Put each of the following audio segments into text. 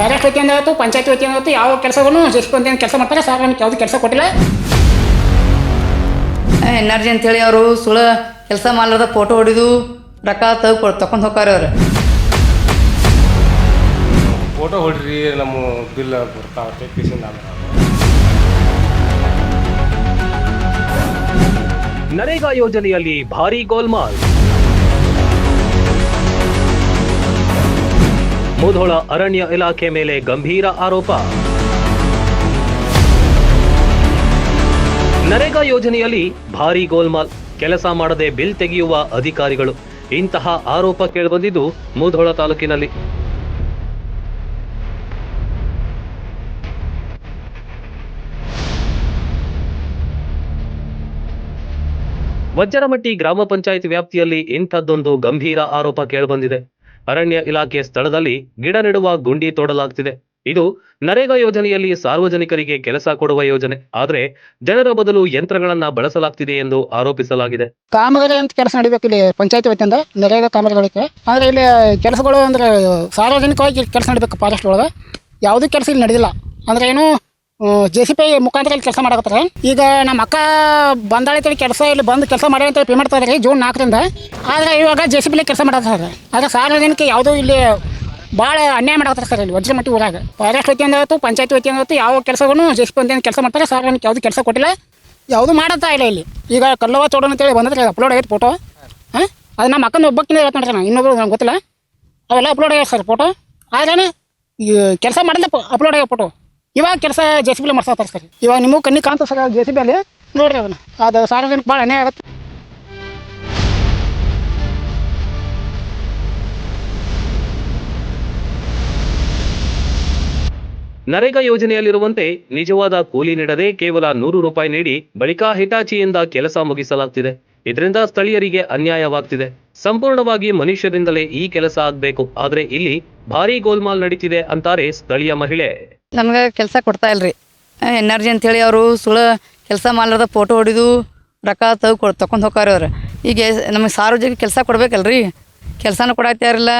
Forest ವತಿಯಿಂದ ಆಯಿತು ಪಂಚಾಯತ್ ವತಿಯಿಂದ ಆಯಿತು ಯಾವ ಕೆಲಸವನ್ನು ಜೆಸ್ಪಿ ಕೆಲಸ ಮಾಡ್ತಾರೆ ಸಾರ್ವಜನಿಕ ಯಾವುದು ಕೆಲಸ ಕೊಟ್ಟಿಲ್ಲ. ಎನರ್ಜಿ ಅಂತೇಳಿ ಅವರು ಸುಳ ಕೆಲಸ ಮಾಡಲಾರ್ದ ಫೋಟೋ ಹೊಡೆದು ರೊಕ್ಕ ತಗೊ ತಗೊಂಡು ಹೋಗ್ತಾರೆ ಅವ್ರು. ಫೋಟೋ ಹೊಡ್ರಿ ನಮ್ಮ ಬಿಲ್ ಬರ್ತಾವತ್ತೆ ಕಿಸಿಂದ ನರೇಗಾ ಯೋಜನೆಯಲ್ಲಿ ಭಾರಿ ಗೋಲ್ಮಾಲ್. ಮುಧೋಳ ಅರಣ್ಯ ಇಲಾಖೆ ಮೇಲೆ ಗಂಭೀರ ಆರೋಪ. ನರೇಗಾ ಯೋಜನೆಯಲ್ಲಿ ಭಾರೀ ಗೋಲ್ಮಾಲ್, ಕೆಲಸ ಮಾಡದೆ ಬಿಲ್ ತೆಗೆಯುವ ಅಧಿಕಾರಿಗಳು. ಇಂತಹ ಆರೋಪ ಕೇಳಿಬಂದಿದ್ದು ಮುಧೋಳ ತಾಲೂಕಿನಲ್ಲಿ. ವಜ್ರಮಟ್ಟಿ ಗ್ರಾಮ ಪಂಚಾಯತ್ ವ್ಯಾಪ್ತಿಯಲ್ಲಿ ಇಂಥದ್ದೊಂದು ಗಂಭೀರ ಆರೋಪ ಕೇಳಿಬಂದಿದೆ. ಅರಣ್ಯ ಇಲಾಖೆ ಸ್ಥಳದಲ್ಲಿ ಗಿಡ ನೆಡುವ ಗುಂಡಿ ತೋಡಲಾಗ್ತಿದೆ. ಇದು ನರೇಗಾ ಯೋಜನೆಯಲ್ಲಿ ಸಾರ್ವಜನಿಕರಿಗೆ ಕೆಲಸ ಕೊಡುವ ಯೋಜನೆ. ಆದರೆ ಜನರ ಬದಲು ಯಂತ್ರಗಳನ್ನ ಬಳಸಲಾಗ್ತಿದೆ ಎಂದು ಆರೋಪಿಸಲಾಗಿದೆ. ಕಾಮಗಾರಿ ಅಂತ ಕೆಲಸ ನಡಿಬೇಕು ಇಲ್ಲಿ ಪಂಚಾಯತ್ ವತಿಯಿಂದ, ನರೇಗಾ ಕಾಮಗಾರಿಗಳಿಗೆ. ಆದ್ರೆ ಇಲ್ಲಿ ಕೆಲಸಗಳು ಅಂದ್ರೆ ಸಾರ್ವಜನಿಕವಾಗಿ ಕೆಲಸ ನಡೀಬೇಕು ಫಾರೆಸ್ಟ್ ಒಳಗೆ. ಯಾವುದೂ ಕೆಲಸ ಇಲ್ಲಿ ನಡೆದಿಲ್ಲ. ಅಂದ್ರೆ ಏನು ಜೆ ಸಿ ಪಿ ಮುಖಾಂತರ ಇಲ್ಲಿ ಕೆಲಸ ಮಾಡಕತ್ತಾರೆ. ಈಗ ನಮ್ಮ ಅಕ್ಕ ಬಂದಾಳಿತೇಳಿ ಕೆಲಸ ಇಲ್ಲಿ ಬಂದು ಕೆಲಸ ಮಾಡಿ ಅಂತ ಪೇಮೆಂಟ್ ತಗೋರಿ ಜೂನ್ ನಾಲ್ಕರಿಂದ. ಆದರೆ ಇವಾಗ ಜೆ ಸಿ ಪಿಲಿ ಕೆಲಸ ಮಾಡಕತ್ತಾರೆ ಆದರೆ ಸಾರ್ವಜನಿಕ ಯಾವುದೂ ಇಲ್ಲಿ ಭಾಳ ಅನ್ಯಾಯ ಮಾಡಕತ್ತಾರೆ ಸರ್ ಇಲ್ಲಿ ವಜ್ರಮಟ್ಟಿ ಊರಾಗ. ಫಾರೆಸ್ಟ್ ವತಿಯಿಂದ ಆಯಿತು, ಪಂಚಾಯತ್ ವತಿಯಿಂದ ಆಯಿತು, ಯಾವ ಕೆಲಸವನ್ನು ಜೆ ಸಿ ಪಿ ಅಂತ ಕೆಲಸ ಮಾಡ್ತಾರೆ, ಸಾರ್ವಜನಿಕ ಯಾವುದೂ ಕೆಲಸ ಕೊಟ್ಟಿಲ್ಲ, ಯಾವುದು ಮಾಡತ್ತಾ ಇಲ್ಲ ಇಲ್ಲಿ. ಈಗ ಕಲ್ಲವ ಚೋಡೋಣ ಅಂತೇಳಿ ಬಂದ್ರೆ ಅಪ್ಲೋಡ್ ಆಗೈತೆ ಫೋಟೋ ಹಾಂ? ಅದು ನಮ್ಮ ಅಕ್ಕನ ಒಬ್ಬಕ್ಕಿಂತ ಹೇಳ್ತ ನೋಡ್ರಿ ನಾನು, ಇನ್ನೊಬ್ರು ನಂಗೆ ಗೊತ್ತಿಲ್ಲ. ಅವೆಲ್ಲ ಅಪ್ಲೋಡ್ ಆಗ್ಯಾವ ಸರ್ ಫೋಟೋ ಆದ್ರೆ ಈ ಕೆಲಸ ಮಾಡಿದ್ರೆ ಅಪ್ಲೋಡ್ ಆಗ್ಯಾವ ಫೋಟೋ ಇವಾಗ ಕೆಲಸ ಜೆ ಸಿ ಬಿಲಿ ಮಾಡ್ಸತ್ತಾರೆ ಸರ್ ಇವಾಗ ನಿಮ್ಮ ಕಣ್ಣಿಗೆ ಕಾಣ್ತಾ ಸರ್ ಜೆ ಸಿ ಬಿ ಅಲ್ಲಿ. ನೋಡ್ರಿ ಅದನ್ನು. ಅದು ಸಾರ್ವಜನಿಕ ಭಾಳ ಅನ್ಯಾಯ ಆಗುತ್ತೆ. ನರೇಗಾ ಯೋಜನೆಯಲ್ಲಿರುವಂತೆ ನಿಜವಾದ ಕೂಲಿ ನೀಡದೆ ಕೇವಲ ನೂರು ರೂಪಾಯಿ ನೀಡಿ ಬಳಿಕ ಹಿಟಾಚಿಯಿಂದ ಕೆಲಸ ಮುಗಿಸಲಾಗ್ತಿದೆ. ಇದರಿಂದ ಸ್ಥಳೀಯರಿಗೆ ಅನ್ಯಾಯವಾಗ್ತಿದೆ. ಸಂಪೂರ್ಣವಾಗಿ ಮನುಷ್ಯರಿಂದಲೇ ಈ ಕೆಲಸ ಆಗ್ಬೇಕು. ಆದ್ರೆ ಇಲ್ಲಿ ಭಾರೀ ಗೋಲ್ಮಾಲ್ ನಡೀತಿದೆ ಅಂತಾರೆ ಸ್ಥಳೀಯ ಮಹಿಳೆ. ನಮ್ಗೆ ಕೆಲಸ ಕೊಡ್ತಾ ಇಲ್ರಿ. ಎನರ್ಜಿ ಅಂತೇಳಿ ಅವರು ಸುಳ್ಳು ಕೆಲಸ ಮಾಡ್ಲಾರ್ದ ಫೋಟೋ ಹೊಡಿದು ರೊಕ್ಕ ತೆಗೆದು ತಗೊಂಡು ಹೋಗಾರೆ ಅವ್ರು. ಈಗ ನಮಗೆ ಸಾರ್ವಜನಿಕ ಕೆಲಸ ಕೊಡ್ಬೇಕಲ್ರಿ. ಕೆಲಸನೂ ಕೊಡಾಕ್ತಾರಿಲ್ಲ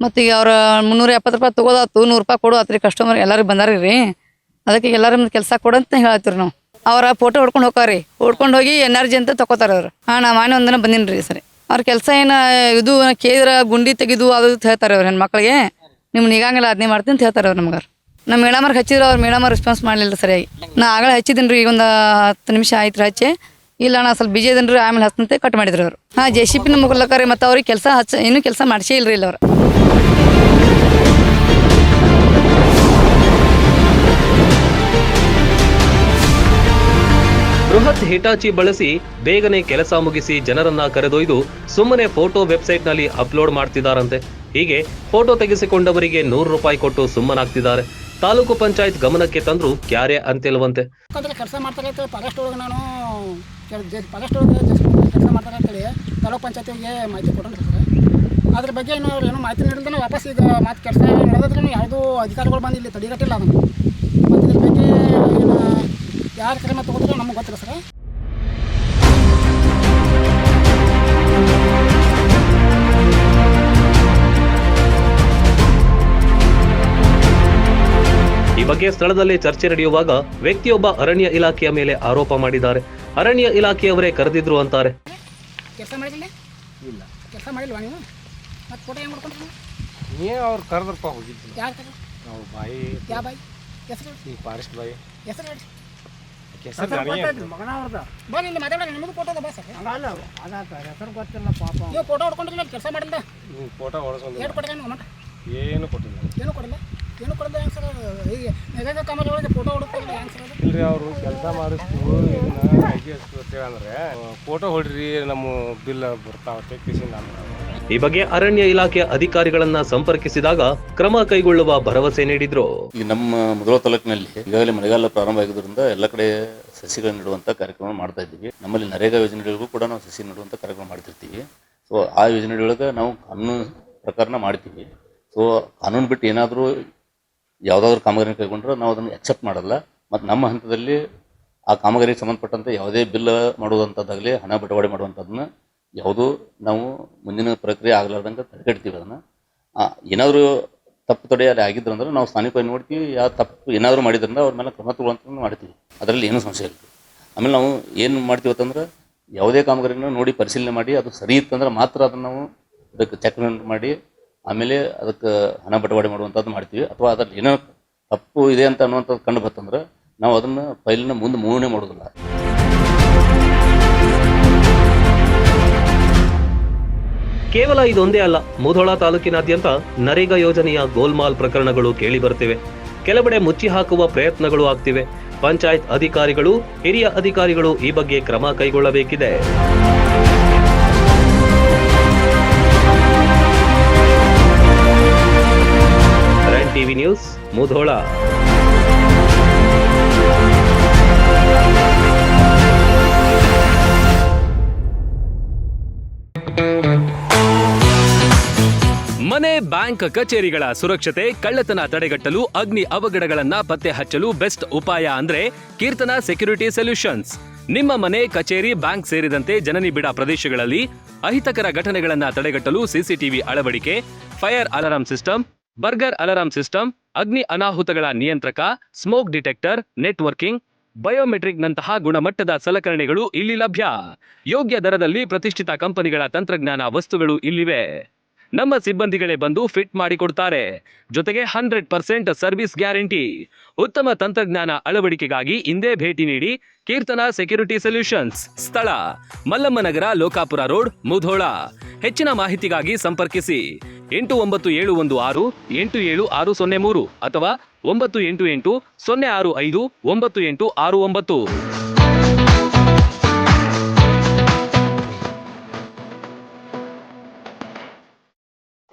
ಮತ್ತು ಈಗ ಅವ್ರ ಮುನ್ನೂರ ಎಪ್ಪತ್ತು ರೂಪಾಯಿ ತೊಗೋದಾತು, ನೂರು ರೂಪಾಯಿ ಕೊಡು ಆತ್ರಿ ಕಸ್ಟಮರ್ ಎಲ್ಲರಿಗೂ ಬಂದಾರಿ ರೀ. ಅದಕ್ಕೆ ಎಲ್ಲರೂ ಕೆಲಸ ಕೊಡಂತ ಹೇಳತ್ತೀರಿ ನಾವು. ಅವರ ಫೋಟೋ ಹೊಡ್ಕೊಂಡು ಹೋಗಾರಿ ಹೊಡ್ಕೊಂಡು ಹೋಗಿ ಎನರ್ಜಿ ಅಂತ ತೊಗೋತಾರೆ ಅವ್ರು. ಹಾಂ, ನಾ ಮಾನೆ ಒಂದಿನ ಬಂದೀನಿ ರೀ ಸರಿ. ಅವ್ರ ಕೆಲಸ ಏನು ಇದು ಕೇಳಿದ್ರೆ ಗುಂಡಿ ತೆಗೆದು ಅದು ಹೇಳ್ತಾರೆ ಅವ್ರು ಹೆಣ್ಮಕ್ಳಿಗೆ. ನಿಮ್ಮ ಈಗಂಗಿಲ್ಲ ಅದನ್ನೇ ಮಾಡ್ತೀನಿ ಅಂತ ಹೇಳ್ತಾರೆ ಅವ್ರು ನಮ್ಗೆ ನಮ್ಮ ಮೇಡಮರ್ಗೆ ಹಚ್ಚಿದ್ರು, ಅವ್ರು ಮೇಡಮರ್ ರೆಸ್ಪಾನ್ಸ್ ಮಾಡಲಿಲ್ಲ ಸರಿಯಾಗಿ. ನಾ ಆಗಲೇ ಹಚ್ಚಿದ್ದೀನಿ ರೀ, ಈಗ ಒಂದು ಹತ್ತು ನಿಮಿಷ ಆಯ್ತು ರೀ ಇಲ್ಲ ನಾ ಸ್ವಲ್ಪ ಬಿಜಿ ಇದನ್ರಿ ಆಮೇಲೆ ಹಚ್ಚಂತೆ ಕಟ್ ಮಾಡಿದ್ರು ಅವರು. ಹಾಂ ಜೆ ಸಿ ಪಿನ ಮುಗ್ಲಕ್ಕ ರೀ, ಮತ್ತು ಅವ್ರಿಗೆ ಕೆಲಸ ಹಚ್ಚ, ಇನ್ನೂ ಕೆಲಸ ಮಾಡಿಸೇ ಇಲ್ಲ ರೀ ಇಲ್ಲ ಅವ್ರು. ಬೃಹತ್ ಹಿಟಾಚಿ ಬಳಸಿ ಬೇಗನೆ ಕೆಲಸ ಮುಗಿಸಿ ಜನರನ್ನ ಕರೆದೊಯ್ದು ಸುಮ್ಮನೆ ಫೋಟೋ ವೆಬ್ಸೈಟ್ನಲ್ಲಿ ಅಪ್ಲೋಡ್ ಮಾಡ್ತಿದ್ದಾರಂತೆ. ಹೀಗೆ ಫೋಟೋ ತೆಗೆಸಿಕೊಂಡವರಿಗೆ ನೂರು ರೂಪಾಯಿ ಕೊಟ್ಟು ಸುಮ್ಮನಾಗ್ತಿದ್ದಾರೆ. ತಾಲೂಕು ಪಂಚಾಯತ್ ಗಮನಕ್ಕೆ ತಂದ್ರು ಕ್ಯಾರೆ ಅಂತಿಲ್ವಂತೆ ಯಾಕಂದ್ರೆ ಕೆಲಸ ಮಾಡ್ತಾರೆ ಅಂತೇಳಿ ಫಾರೆಸ್ಟ್ ಒಳಗೆ ನಾನು ಫಾರೆಸ್ಟ್ ಒಳಗೆ ಕೆಲಸ ಮಾಡ್ತಾರೆ ಅಂತೇಳಿ ತಾಲೂಕು ಪಂಚಾಯತಿಗೆ ಮಾಹಿತಿ ಸರ್ ಅದ್ರ ಬಗ್ಗೆ ಏನು ಅವ್ರು ಏನೋ ಮಾಹಿತಿ ನೀಡಿದ್ರೆ ವಾಪಸ್ ಈಗ ಮಾತು ಕೆಲಸ ನಡೆದ್ರೆ ಯಾವುದೂ ಅಧಿಕಾರಿಗಳು ಬಂದು ಇಲ್ಲಿ ತಡೆಗಟ್ಟಿಲ್ಲ ಅದನ್ನು. ಮತ್ತು ಇದ್ರ ಬಗ್ಗೆ ಯಾರು ಕ್ರಮ ತಗೋದ್ರೆ ನಮಗೆ ಗೊತ್ತಿಲ್ಲ ಸರ್. ಈ ಬಗ್ಗೆ ಸ್ಥಳದಲ್ಲಿ ಚರ್ಚೆ ನಡೆಯುವಾಗ ವ್ಯಕ್ತಿಯೊಬ್ಬ ಅರಣ್ಯ ಇಲಾಖೆಯ ಮೇಲೆ ಆರೋಪ ಮಾಡಿದ್ದಾರೆ. ಅರಣ್ಯ ಇಲಾಖೆಯವರೇ ಕರೆದಿದ್ರು ಅಂತಾರೆ. ಕೆಲಸ ಮಾಡಿಲ್ಲ ಇಲ್ಲ. ಕೆಲಸ ಮಾಡಿಲ್ವಾ ನೀವು? ಮತ್ತೆ ಫೋಟೋ ಹೆಂಗೆ ಮಾಡ್ಕೊಂಡ್ರಿ ನೀ ಅವ್ರು ಕರೆದ್ರಪ್ಪ ಹೋಗಿದ್ವಿ ಯಾರು ಕರೆ ನಾವು ಬಾಯಿ. ಯಾವ ಬಾಯಿ? ಹೆಸರು ಈ ಫಾರೆಸ್ಟ್ ಬಾಯಿ. ಹೆಸರು ಹೇಳಿ. ಹೆಸರು ಬನ್ನಿ ಇಲ್ಲಿ ಮಾತಾಡೋಣ ನಿಮಗೂ ಫೋಟೋ ಅದ ಬಾ ಸರ್. ಹೆಸರು ಗೊತ್ತಿಲ್ಲ ಪಾಪ. ನೀವು ಫೋಟೋ ಹೊಡ್ಕೊಂಡಿಲ್ಲ ಕೆಲಸ ಮಾಡಿಲ್ಲ. ನೀವು ಫೋಟೋ ಏನು ಏನು ಕೊಟ್ಟಿಲ್ಲ. ಏನು ಕೊಡಿಲ್ಲ ಏನು ಕೊಡಿಲ್ಲ ಹೆಂಗೆ ಸರ್ ಈಗ ನರೇಗಾ ಕಾಮಗಾರಿ ಒಳಗೆ ಫೋಟೋ ಹುಡುಕಿಲ್ಲ ಹೆಂಗೆ ಸರ್ ಅದು. ಇಲ್ರಿ ಅವರು ಕೆಲಸ ಇದನ್ನ ಐ ಅಂದ್ರೆ ಫೋಟೋ ಹೊಡ್ರಿ ನಮ್ಮ ಬಿಲ್ ಬರ್ತಾವತ್ತೆ ಕಿಸಿಂದ ಅಂದ್ರೆ ಈ ಬಗ್ಗೆ ಅರಣ್ಯ ಇಲಾಖೆ ಅಧಿಕಾರಿಗಳನ್ನ ಸಂಪರ್ಕಿಸಿದಾಗ ಕ್ರಮ ಕೈಗೊಳ್ಳುವ ಭರವಸೆ ನೀಡಿದ್ರು. ಈ ನಮ್ಮ ಮೊದಲ ತಾಲೂಕಿನಲ್ಲಿ ಈಗಾಗಲೇ ಮಳೆಗಾಲ ಪ್ರಾರಂಭ ಆಗಿದ್ದರಿಂದ ಎಲ್ಲ ಕಡೆ ಸಸಿಗಳನ್ನು ನೆಡುವಂಥ ಕಾರ್ಯಕ್ರಮ ಮಾಡ್ತಾ ಇದ್ದೀವಿ. ನಮ್ಮಲ್ಲಿ ನರೇಗಾ ಯೋಜನೆಗಳಿಗೂ ಕೂಡ ನಾವು ಸಸಿ ನೆಡುವಂಥ ಕಾರ್ಯಕ್ರಮ ಮಾಡ್ತಿರ್ತೀವಿ. ಸೊ ಆ ಯೋಜನೆಗಳೊಳಗೆ ನಾವು ಕಾನೂನು ಪ್ರಕಾರನ ಮಾಡ್ತೀವಿ. ಸೊ ಕಾನೂನು ಬಿಟ್ಟು ಏನಾದರೂ ಯಾವುದಾದ್ರೂ ಕಾಮಗಾರಿ ಕೈಗೊಂಡ್ರೆ ನಾವು ಅದನ್ನು ಅಕ್ಸೆಪ್ಟ್ ಮಾಡಲ್ಲ. ಮತ್ತು ನಮ್ಮ ಹಂತದಲ್ಲಿ ಆ ಕಾಮಗಾರಿಗೆ ಸಂಬಂಧಪಟ್ಟಂತೆ ಯಾವುದೇ ಬಿಲ್ ಮಾಡುವಂಥದ್ದಾಗಲಿ ಹಣ ಬಿಡುಗಡೆ ಮಾಡುವಂಥದ್ದನ್ನ ಯಾವುದೂ ನಾವು ಮುಂದಿನ ಪ್ರಕ್ರಿಯೆ ಆಗಲಾರ್ದಂಗೆ ತಡೆಗಟ್ತೀವಿ ಅದನ್ನು. ಏನಾದರೂ ತಪ್ಪು ತಡೆಯಲ್ಲಿ ಆಗಿದ್ರು ಅಂದ್ರೆ ನಾವು ಸ್ಥಾನಿಕವಾಗಿ ನೋಡ್ತೀವಿ ಯಾವ ತಪ್ಪು ಏನಾದರೂ ಮಾಡಿದ್ರಿಂದ ಅವ್ರ ಮೇಲೆ ಕ್ರಮ ತಗೊಳ್ಳಂತ ಮಾಡ್ತೀವಿ. ಅದರಲ್ಲಿ ಏನೂ ಸಮಸ್ಯೆ ಇಲ್ಲ. ಆಮೇಲೆ ನಾವು ಏನು ಮಾಡ್ತೀವಿ ಅಂತಂದ್ರೆ ಯಾವುದೇ ಕಾಮಗಾರಿನ ನೋಡಿ ಪರಿಶೀಲನೆ ಮಾಡಿ, ಅದು ಸರಿ ಇತ್ತಂದ್ರೆ ಮಾತ್ರ ಅದನ್ನು ನಾವು ಅದಕ್ಕೆ ಚೆಕ್ ಮಾಡಿ ಆಮೇಲೆ ಅದಕ್ಕೆ ಹಣ ಬಟವಾಡೆ ಮಾಡುವಂಥದ್ದು ಮಾಡ್ತೀವಿ. ಅಥವಾ ಅದ್ರಲ್ಲಿ ಏನೋ ತಪ್ಪು ಇದೆ ಅಂತ ಅನ್ನುವಂಥದ್ದು ಕಂಡು ಬರ್ತಂದ್ರೆ ನಾವು ಅದನ್ನು ಫೈಲನ್ನ ಮುಂದೆ ಮೂವಣೆ ಮಾಡೋದಿಲ್ಲ. ಕೇವಲ ಇದೊಂದೇ ಅಲ್ಲ, ಮುಧೋಳ ತಾಲೂಕಿನಾದ್ಯಂತ ನರೇಗಾ ಯೋಜನೆಯ ಗೋಲ್ಮಾಲ್ ಪ್ರಕರಣಗಳು ಕೇಳಿ ಬರ್ತಿವೆ ಕೆಲವೆಡೆ ಮುಚ್ಚಿ ಹಾಕುವ ಪ್ರಯತ್ನಗಳು ಆಗ್ತಿವೆ. ಪಂಚಾಯತ್ ಅಧಿಕಾರಿಗಳು, ಹಿರಿಯ ಅಧಿಕಾರಿಗಳು ಈ ಬಗ್ಗೆ ಕ್ರಮ ಕೈಗೊಳ್ಳಬೇಕಿದೆ. ನ್ಯೂಸ್ ಮುಧೋಳ. ಮನೆ, ಬ್ಯಾಂಕ್, ಕಚೇರಿಗಳ ಸುರಕ್ಷತೆ, ಕಳ್ಳತನ ತಡೆಗಟ್ಟಲು ಅಗ್ನಿ ಅವಘಡಗಳನ್ನ ಪತ್ತೆ ಹಚ್ಚಲು ಬೆಸ್ಟ್ ಉಪಾಯ ಅಂದ್ರೆ ಕೀರ್ತನ ಸೆಕ್ಯೂರಿಟಿ ಸೊಲ್ಯೂಷನ್ಸ್. ನಿಮ್ಮ ಮನೆ, ಕಚೇರಿ, ಬ್ಯಾಂಕ್ ಸೇರಿದಂತೆ ಜನನಿಬಿಡ ಪ್ರದೇಶಗಳಲ್ಲಿ ಅಹಿತಕರ ಘಟನೆಗಳನ್ನ ತಡೆಗಟ್ಟಲು ಸಿಸಿಟಿವಿ ಅಳವಡಿಕೆ, fire alarm system burglar alarm system, ಅಗ್ನಿ ಅನಾಹುತಗಳ ನಿಯಂತ್ರಕ, ಸ್ಮೋಕ್ ಡಿಟೆಕ್ಟರ್, ನೆಟ್ವರ್ಕಿಂಗ್ ಬಯೋಮೆಟ್ರಿಕ್ ನಂತಹ ಗುಣಮಟ್ಟದ ಸಲಕರಣೆಗಳು ಇಲ್ಲಿ ಲಭ್ಯ. ಯೋಗ್ಯ ದರದಲ್ಲಿ ಪ್ರತಿಷ್ಠಿತ ಕಂಪನಿಗಳ ತಂತ್ರಜ್ಞಾನ ವಸ್ತುಗಳು ಇಲ್ಲಿವೆ. ನಮ್ಮ ಸಿಬ್ಬಂದಿಗಳೇ ಬಂದು ಫಿಟ್ ಮಾಡಿಕೊಡ್ತಾರೆ ಜೊತೆಗೆ ಹಂಡ್ರೆಡ್ ಪರ್ಸೆಂಟ್ ಸರ್ವಿಸ್ ಗ್ಯಾರಂಟಿ. ಉತ್ತಮ ತಂತ್ರಜ್ಞಾನ ಅಳವಡಿಕೆಗಾಗಿ ಹಿಂದೆ ಭೇಟಿ ನೀಡಿ ಕೀರ್ತನ ಸೆಕ್ಯೂರಿಟಿ ಸೊಲ್ಯೂಷನ್ಸ್. ಸ್ಥಳ, ಮಲ್ಲಮ್ಮನಗರ ಲೋಕಾಪುರ ರೋಡ್, ಮುಧೋಳ. ಹೆಚ್ಚಿನ ಮಾಹಿತಿಗಾಗಿ ಸಂಪರ್ಕಿಸಿ. ಎಂಟು ಒಂಬತ್ತು ಏಳು ಒಂದು ಆರು, ಎಂಟು ಏಳು ಆರು ಸೊನ್ನೆ ಮೂರು ಅಥವಾ ಒಂಬತ್ತು ಎಂಟು ಎಂಟು ಸೊನ್ನೆ ಆರು ಐದು, ಒಂಬತ್ತು ಎಂಟು ಆರು ಒಂಬತ್ತು.